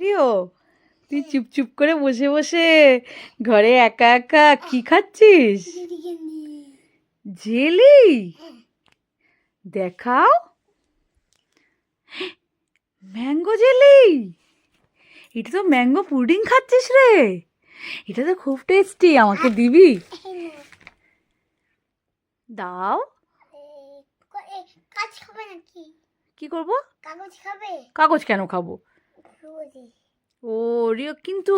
প্রিয় তুই চুপ চুপ করে বসে বসে ঘরে একা একা কি খাচ্ছিস? জেলি? দেখাও। Mango jelly? এটা তো ম্যাঙ্গো পুডিং খাচ্ছিস রে। এটা তো খুব টেস্টি আমাকে দিবি। দাও। কি করব? কাগজ খাবে? কাগজ কেন খাব? ও রিও কিন্তু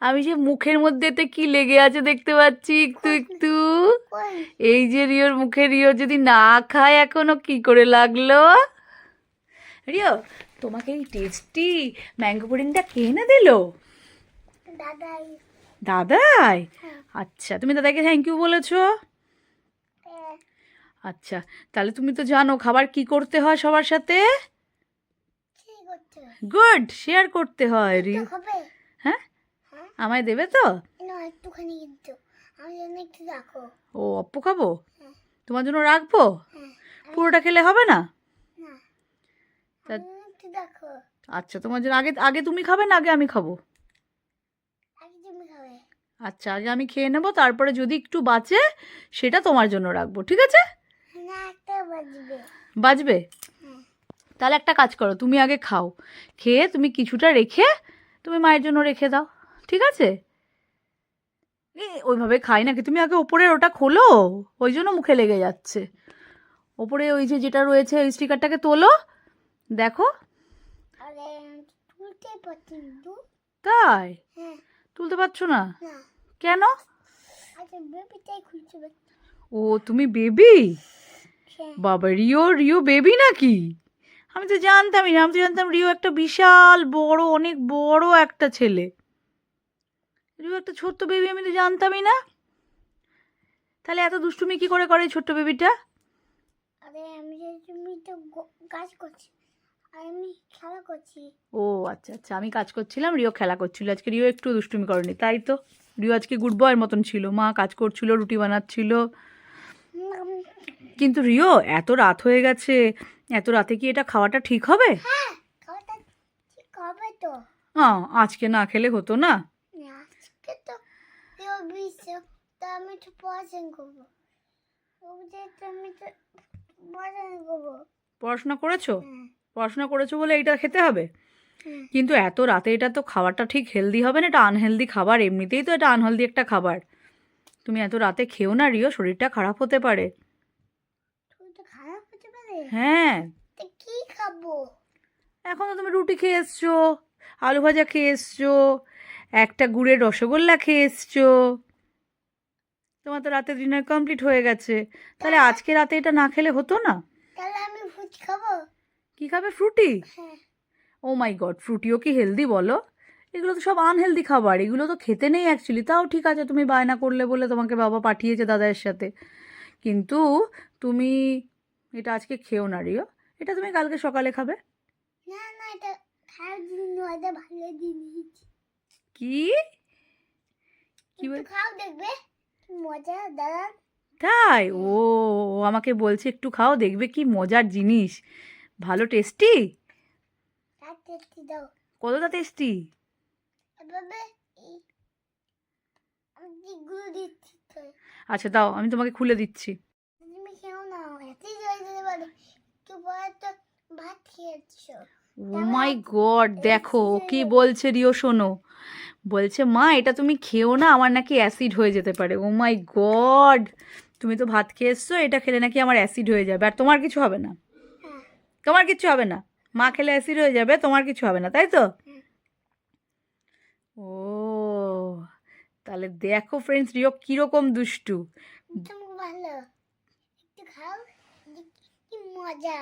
আমি যে মুখের মধ্যেতে কি লেগে আছে দেখতে পাচ্ছি একটু একটু। এই যে রিওর মুখে রিও যদি না খায় এখনও কি করে লাগল? রিও তোমাকে এই টেস্টি ম্যাঙ্গো পুডিংটা কে এনে দিল? দাদাই। দাদাই? হ্যাঁ। আচ্ছা তুমি দাদাকে থ্যাংক ইউ বলেছ? হ্যাঁ, আচ্ছা তাহলে তুমি তো জানো খাবার কি করতে হয় সবার সাথে? গুড শেয়ার করতে হয় খাবে হ্যাঁ? হ্যাঁ? আমায় দেবে তো? একটুখানি কিন্তু। ও অপ্পু খাব? হ্যাঁ। তোমার জন্য রাখব? হ্যাঁ। পুরোটা খেলে হবে না? আচ্ছা তোমার জন্য আগে আগে তুমি খাবে না আগে আমি খাব? আচ্ছা আগে আমি খেয়ে নেব তারপরে যদি একটু বাঁচে সেটা তোমার জন্য রাখব ঠিক আছে? বাজবে? তাহলে একটা কাজ করো তুমি আগে খাও। খেয়ে তুমি কিছুটা রেখে তুমি মায়ের জন্য রেখে দাও ঠিক আছে? ওইভাবে খাই নাকি? তুমি আগে ওপরের ওটা খোলো ওই জন্য মুখে লেগে যাচ্ছে। ওপরে ওই যে যেটা রয়েছে ওই স্টিকারটাকে তোলো দেখো। তাই? হ্যাঁ। তুলতে পারছ না? কেন? আচ্ছা ও তুমি বেবি? হ্যাঁ। বাবা রিও রিও বেবি নাকি? আমি তো জানতামই না আমি তো জানতাম রিও একটা বিশাল বড় অনেক বড় একটা ছেলে। রিও একটা ছোট্ট বেবি আমি তো জানতামই না। তাহলে এত দুষ্টুমি কি করে করে ছোট্ট বেবিটা আরে আমি তুমি তো কাজ করছি আমি খেলা করছি। ও আচ্ছা আচ্ছা আমি কাজ করছিলাম রিও খেলা করছিল। আজকে রিও একটু দুষ্টুমি করেনি তাই তো? রিও আজকে গুড বয়ের মতন ছিল। মা কাজ করছিল রুটি বানাচ্ছিল। কিন্তু রিও এত রাত হয়ে গেছে এত রাতে কি এটা খাওয়াটা ঠিক হবে? হ্যাঁ আজকে না খেলে হতো না? পড়াশোনা করেছ? হ্যাঁ। পড়াশোনা করেছ বলে এটা খেতে হবে? হ্যাঁ। কিন্তু এত রাতে এটা তো খাবারটা ঠিক হেলদি হবে না? এটা আনহেলদি খাবার এমনিতেই তো এটা আনহেলদি একটা খাবার। তুমি এত রাতে খেও না রিও শরীরটা খারাপ হতে পারে তুমি তো খারাপ হতে পারে হ্যাঁ। তো কি খাব? এখন তো তুমি রুটি খেয়ে এসছো আলু ভাজা খেয়ে এসছো একটা গুড়ের রসগোল্লা খেয়ে এসছো। তোমার তো রাতে ডিনার কমপ্লিট হয়ে গেছে। তাহলে আজকে রাতে এটা না খেলে হতো না? তাহলে আমি ভুজ খাব? কি খাবে? ফ্রুটি? ও মাই গড ফ্রুটিও কি হেলদি বলো? এগুলো তো সব আনহেলদি খাবার এগুলো তো খেতে নেই অ্যাকচুয়ালি তাও ঠিক আছে তুমি বায়না করলে বলে তোমাকে বাবা পাঠিয়েছে দাদার সাথে। কিন্তু তুমি এটা আজকে খেও না রিও। এটা তুমি কালকে সকালে খাবে? না না এটা খাওয়ার জিনিস নয় এটা ভালো জিনিস কি কি বল খাও দেখবে মজা দাদা তাই? ও আমাকে বলছে একটু খাও দেখবে কি মজার জিনিস। ভালো টেস্টি? কতটা টেস্টি? আচ্ছা দাও আমি তোমাকে খুলে দিচ্ছি তুমি খেও না এতই জয় যেতে পারে একটু পরে তো ভাত খেয়েছো ও মাই গড দেখো ও কি বলছে রিও শোনো। বলছে মা এটা তুমি খেও না আমার নাকি অ্যাসিড হয়ে যেতে পারে। ও মাই গড তুমি তো ভাত খেয়ে এসছো এটা খেলে নাকি আমার অ্যাসিড হয়ে যাবে। আর তোমার কিছু হবে না। হ্যাঁ। তোমার কিছু হবে না। মা খেলে অ্যাসিড হয়ে যাবে তোমার কিছু হবে না তাই তো? ও তাহলে দেখো ফ্রেন্ডস রিও কীরকম দুষ্টু। ভালো। একটু খাও কি মজা।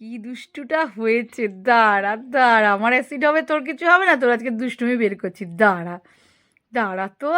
কি দুষ্টুটা হয়েছে? দাঁড়া দাঁড়া, আমার অ্যাসিড হবে, তোর কিছু হবে না? তোর আজকে দুষ্টুমি বের করছি। দাঁড়া দাঁড়া তো।